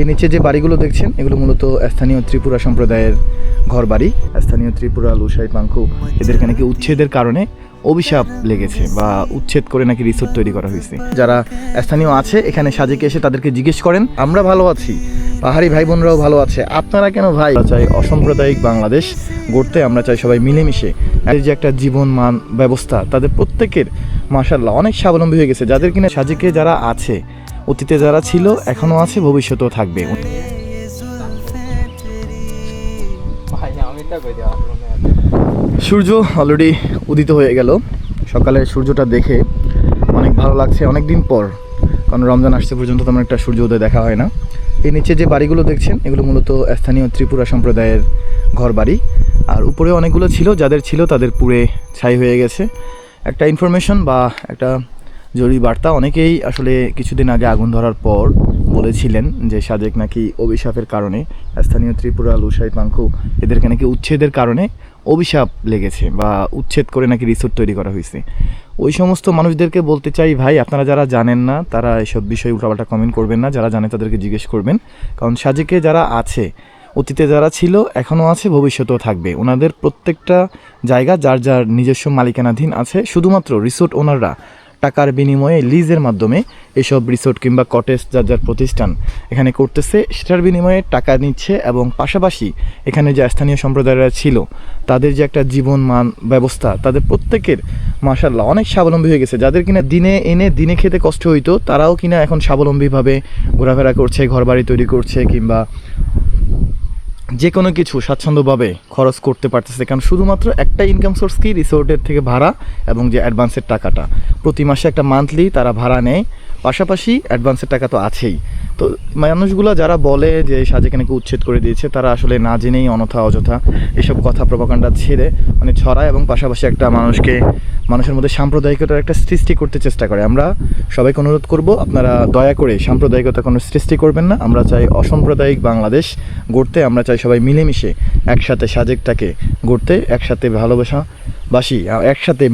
এই নিচে যে বাড়িগুলো দেখছেন, এগুলো মূলত স্থানীয় ত্রিপুরা সম্প্রদায়ের ঘর বাড়ি স্থানীয় ত্রিপুরা, লুসাই পাঙ্কু এদেরকে নাকি উচ্ছেদের কারণে অভিশাপ লেগেছে বা উচ্ছেদ করে নাকি রিসোর্ট তৈরি করা হয়েছে। যারা স্থানীয় আছে, এখানে সাজেকে এসে তাদেরকে জিজ্ঞেস করেন, আমরা ভালো আছি, পাহাড়ি ভাই বোনরাও ভালো আছে, আপনারা কেন ভাই? চাই অসাম্প্রদায়িক বাংলাদেশ গড়তে, আমরা চাই সবাই মিলেমিশে। যে একটা জীবন মান ব্যবস্থা, তাদের প্রত্যেকের মাশাল্লাহ অনেক স্বাবলম্বী হয়ে গেছে। যাদের কিনা সাজেকে যারা আছে অতীতে যারা ছিল এখনও আছে, ভবিষ্যতেও থাকবে। সূর্য অলরেডি উদিত হয়ে গেল। সকালে সূর্যটা দেখে অনেক ভালো লাগছে অনেক দিন পর, কারণ রমজান আসতে পর্যন্ত তেমন একটা সূর্য উদয় দেখা হয় না। এই নিচে যে বাড়িগুলো দেখছেন, এগুলো মূলত স্থানীয় ত্রিপুরা সম্প্রদায়ের ঘর বাড়ি আর উপরে অনেকগুলো ছিল, যাদের ছিল তাদের পুরে ছাই হয়ে গেছে। একটা ইনফরমেশন বা একটা জরুরি বার্তা। অনেকেই আসলে কিছুদিন আগে আগুন ধরার পর বলেছিলেন যে সাদেক নাকি অভিশাপের কারণে স্থানীয় ত্রিপুরা লুসাই পাঙ্কু এদেরকে নাকি উচ্ছেদের কারণে অভিশাপ লেগেছে বা উচ্ছেদ করে নাকি রিসোর্ট তৈরি করা হয়েছে। ওই সমস্ত মানুষদেরকে বলতে চাই, ভাই, আপনারা যারা জানেন না, তারা এসব বিষয়ে উল্টাপাল্টা কমেন্ট করবেন না, যারা জানে তাদেরকে জিজ্ঞেস করবেন। কারণ সাজেকে যারা আছে, অতীতে যারা ছিল, এখনও আছে, ভবিষ্যতেও থাকবে। ওনাদের প্রত্যেকটা জায়গা, যার যার নিজস্ব মালিকানাধীন আছে, শুধুমাত্র রিসোর্ট ওনাররা। টাকার বিনিময়ে লিজের মাধ্যমে এসব রিসোর্ট কিংবা কটেজ যার যার প্রতিষ্ঠান এখানে করতেছে, সেটার বিনিময়ে টাকা নিচ্ছে এবং পাশাপাশি এখানে যে স্থানীয় সম্প্রদায়রা ছিল, তাদের যে একটা জীবন মান ব্যবস্থা, তাদের প্রত্যেকের মাশাল্লাহ অনেক স্বাবলম্বী হয়ে গেছে। যাদের কিনা দিনে এনে দিনে খেতে কষ্ট হইতো, তারাও কিনা এখন স্বাবলম্বীভাবে ঘোরাফেরা করছে, ঘরবাড়ি তৈরি করছে কিংবা যে কোনো কিছু স্বাচ্ছন্দ্যভাবে খরচ করতে পারতেছে, কারণ শুধুমাত্র একটা ইনকাম সোর্স কি রিসোর্টের থেকে ভাড়া এবং যে অ্যাডভান্সের টাকাটা। প্রতি মাসে একটা মান্থলি তারা ভাড়া নেয়, পাশাপাশি অ্যাডভান্সের টাকা তো আছেই। তো মানুষগুলো যারা বলে যে সাজেকে উচ্ছেদ করে দিয়েছে, তারা আসলে না জেনেই অনথা অযথা এসব কথা প্রপাকাণ্ডা ছেড়ে মানে ছড়ায় এবং পাশাপাশি একটা মানুষকে, মানুষের মধ্যে সাম্প্রদায়িকতার একটা সৃষ্টি করতে চেষ্টা করে। আমরা সবাইকে অনুরোধ করব, আপনারা দয়া করে সাম্প্রদায়িকতা কোনো সৃষ্টি করবেন না। আমরা চাই অসাম্প্রদায়িক বাংলাদেশ গড়তে, আমরা চাই সবাই মিলেমিশে একসাথে সাজেকটাকে গড়তে, একসাথে ভালোবাসা বাসি একসাথে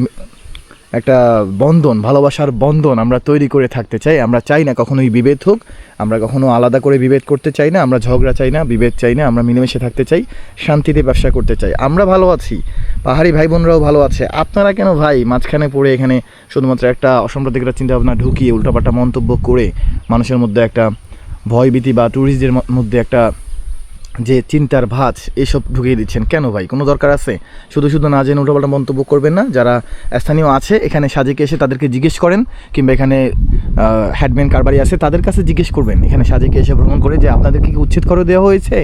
একটা বন্ধন, ভালোবাসার বন্ধন আমরা তৈরি করে থাকতে চাই। আমরা চাই না কখনোই বিভেদ হোক। আমরা কখনো আলাদা করে বিভেদ করতে চাই না, আমরা ঝগড়া চাই না, বিভেদ চাই না, আমরা মিলেমিশে থাকতে চাই, শান্তিতে ব্যবসা করতে চাই। আমরা ভালো আছি, পাহাড়ি ভাই বোনরাও ভালো আছে। আপনারা কেন ভাই মাঝখানে পড়ে এখানে শুধুমাত্র একটা অসাম্প্রদায়িকতা চিন্তাভাবনা ঢুকিয়ে উল্টাপাল্টা মন্তব্য করে মানুষের মধ্যে একটা ভয়ভীতি বা ট্যুরিস্টদের মধ্যে একটা যে চিন্তার ভাঁজ, এসব ঢুকিয়ে দিচ্ছেন। কেন ভাই? কোনো দরকার আছে? শুধু শুধু না জেনে উল্টোপাল্টা মন্তব্য করবেন না। যারা স্থানীয় আছে, এখানে সাজেকে এসে তাদেরকে জিজ্ঞেস করেন, কিংবা এখানে হ্যাডম্যান কারবারি আছে, তাদের কাছে জিজ্ঞেস করবেন। এখানে সাজেকে এসে ভ্রমণ করে যে আপনাদেরকে কি উচ্ছেদ করে দেওয়া হয়েছে?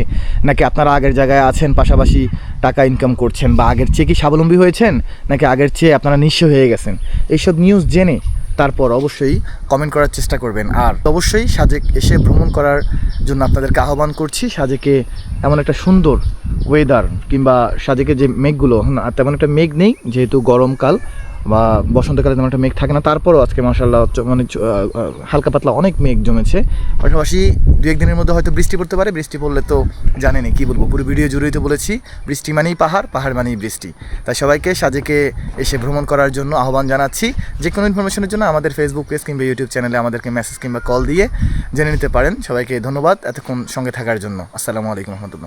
নাকি আপনারা আগের জায়গায় আছেন, পাশাপাশি টাকা ইনকাম করছেন, বা আগের চেয়ে কি স্বাবলম্বী হয়েছেন? নাকি আগের চেয়ে আপনারা নিঃস্ব হয়ে গেছেন? এইসব নিউজ জেনে তারপর অবশ্যই কমেন্ট করার চেষ্টা করবেন। আর অবশ্যই সাজেক এসে ভ্রমণ করার জন্য আপনাদেরকে আহ্বান করছি সাজেকে এমন একটা সুন্দর ওয়েদার কিংবা সাজেকে যে মেঘগুলো না, তেমন একটা মেঘ নেই যেহেতু গরমকাল। বা বসন্তকালে তেমন একটা মেঘ থাকে না। তারপরও আজকে মাসাল্লাহ মানে হালকা পাতলা অনেক মেঘ জমেছে। পাশাপাশি দু একদিনের মধ্যে হয়তো বৃষ্টি পড়তে পারে। বৃষ্টি পড়লে তো জানেনই কি বলব, পুরো ভিডিও জুড়েই তো বলেছি, বৃষ্টি মানেই পাহাড় পাহাড় মানেই বৃষ্টি। তাই সবাইকে, সাজেকে এসে ভ্রমণ করার জন্য আহ্বান জানাচ্ছি। যে কোনো ইনফরমেশনের জন্য আমাদের ফেসবুক পেজ কিংবা ইউটিউব চ্যানেলে আমাদেরকে মেসেজ কিংবা কল দিয়ে জেনে নিতে পারেন। সবাইকে ধন্যবাদ এতক্ষণ সঙ্গে থাকার জন্য। আসসালামু আলাইকুম রহমতুল্লাহ।